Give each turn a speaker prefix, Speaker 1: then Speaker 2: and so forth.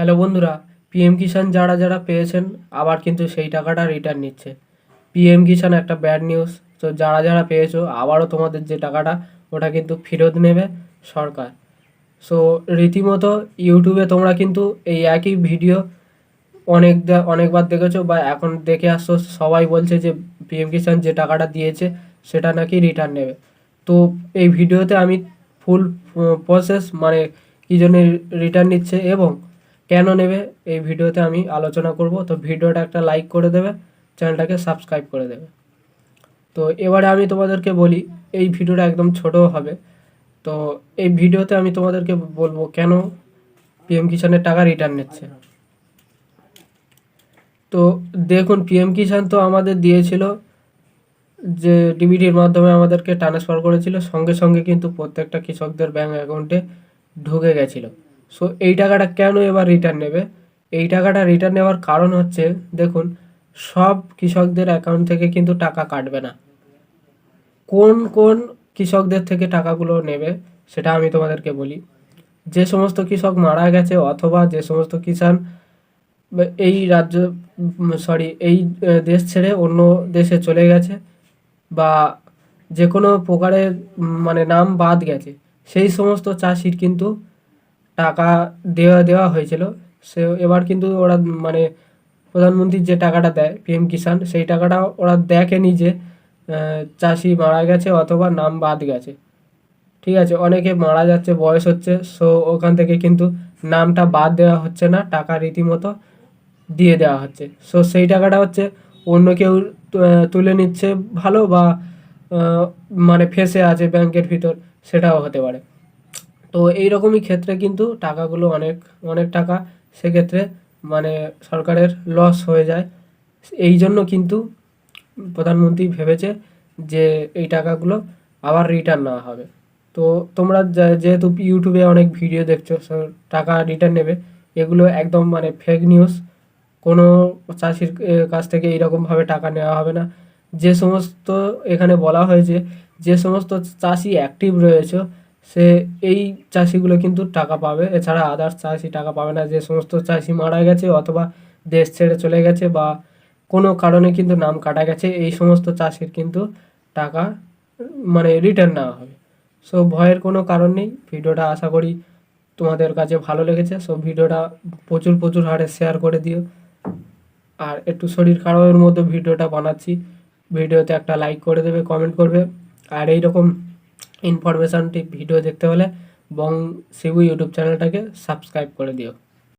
Speaker 1: Hello বন্ধুরা PM কিষাণ যারা যারা পেয়েছেন, আবার কিন্তু সেই টাকাটা রিটার্ন নিচ্ছে। পিএম কিষাণ একটা ব্যাড নিউজ তো যারা যারা পেয়েছ, আবারও তোমাদের যে টাকাটা, ওটা কিন্তু ফেরত নেবে সরকার। সো রীতিমতো ইউটিউবে তোমরা কিন্তু এই একই ভিডিও অনেক অনেকবার দেখেছ বা এখন দেখে আসছো, সবাই বলছে যে পিএম কিষাণ যে টাকাটা দিয়েছে, সেটা নাকি রিটার্ন নেবে। তো এই ভিডিওতে আমি ফুল প্রসেস মানে কী জন্য রিটার্ন নিচ্ছে এবং কেন নেবে এই ভিডিওতে আমি আলোচনা করব। তো ভিডিওটা একটা লাইক করে দেবে, চ্যানেলটাকে সাবস্ক্রাইব করে দেবে। তো এবারে আমি তোমাদেরকে বলি, এই ভিডিওটা একদম ছোট হবে। তো এই ভিডিওতে আমি তোমাদেরকে বলব কেন পিএম কিষাণের টাকা রিটার্ন নিচ্ছে। তো দেখুন পিএম কিষাণ তো আমাদের দিয়েছিল যে ডিবিটির মাধ্যমে আমাদেরকে ট্রান্সফার করেছিল। সঙ্গে সঙ্গে কিন্তু প্রত্যেকটা কৃষকদের ব্যাঙ্ক অ্যাকাউন্টে ঢুকে গেছিল। সো এই টাকাটা কেন এবার রিটার্ন নেবে? এই টাকাটা রিটার্ন নেওয়ার কারণ হচ্ছে, দেখুন, সব কৃষকদের অ্যাকাউন্ট থেকে কিন্তু টাকা কাটবে না। কোন কোন কৃষকদের থেকে টাকাগুলো নেবে, সেটা আমি তোমাদেরকে বলি। যে সমস্ত কৃষক মারা গেছে অথবা যে সমস্ত কিষাণ এই রাজ্য সরি এই দেশ ছেড়ে অন্য দেশে চলে গেছে বা যে কোনো প্রকারের মানে নাম বাদ গেছে, সেই সমস্ত চাষির কিন্তু টাকা দেওয়া দেওয়া হয়েছিল। সে এবার কিন্তু ওরা মানে প্রধানমন্ত্রীর যে টাকাটা দেয়, পিএম কিষাণ, সেই টাকাটা ওরা দেখেনি যে চাষি মারা গেছে অথবা নাম বাদ গেছে। ঠিক আছে, অনেকে মারা যাচ্ছে, বয়স হচ্ছে, সো ওখান থেকে কিন্তু নামটা বাদ দেওয়া হচ্ছে না, টাকা রীতিমতো দিয়ে দেওয়া হচ্ছে। সো সেই টাকাটা হচ্ছে অন্য কেউ তুলে নিচ্ছে ভালো বা মানে ফেসে আছে ব্যাংকের ভিতর, সেটাও হতে পারে। তো এইরকমই ক্ষেত্রে কিন্তু টাকাগুলো অনেক অনেক টাকা সেক্ষেত্রে মানে সরকারের লস হয়ে যায়। এই জন্য কিন্তু প্রধানমন্ত্রী ভেবেছে যে এই টাকাগুলো আবার রিটার্ন নেওয়া হবে। তো তোমরা যেহেতু ইউটিউবে অনেক ভিডিও দেখছ টাকা রিটার্ন নেবে, এগুলো একদম মানে ফেক নিউজ কোনো চাষির কাছ থেকে এইরকমভাবে টাকা নেওয়া হবে না। যে সমস্ত এখানে বলা হয়েছে, যে সমস্ত চাষি অ্যাক্টিভ রয়েছে সে এই চাষিগুলো কিন্তু টাকা পাবে। এছাড়া আদার্স চাষি টাকা পাবে না। যে সমস্ত চাষি মারা গেছে অথবা দেশ ছেড়ে চলে গেছে বা কোনো কারণে কিন্তু নাম কাটা গেছে, এই সমস্ত চাষির কিন্তু টাকা মানে রিটার্ন নেওয়া হবে। সো ভয়ের কোনো কারণ নেই। ভিডিওটা আশা করি তোমাদের কাছে ভালো লেগেছে। সো ভিডিওটা প্রচুর প্রচুর হারে শেয়ার করে দিও। আর একটু শরীর খারাপের মধ্যে ভিডিওটা বানাচ্ছি। ভিডিওতে একটা লাইক করে দেবে কমেন্ট করবে। আর এই রকম ইনফরমেশানটি ভিডিও দেখতে হলে বং শিবু ইউটিউব চ্যানেলটাকে সাবস্ক্রাইব করে দিও।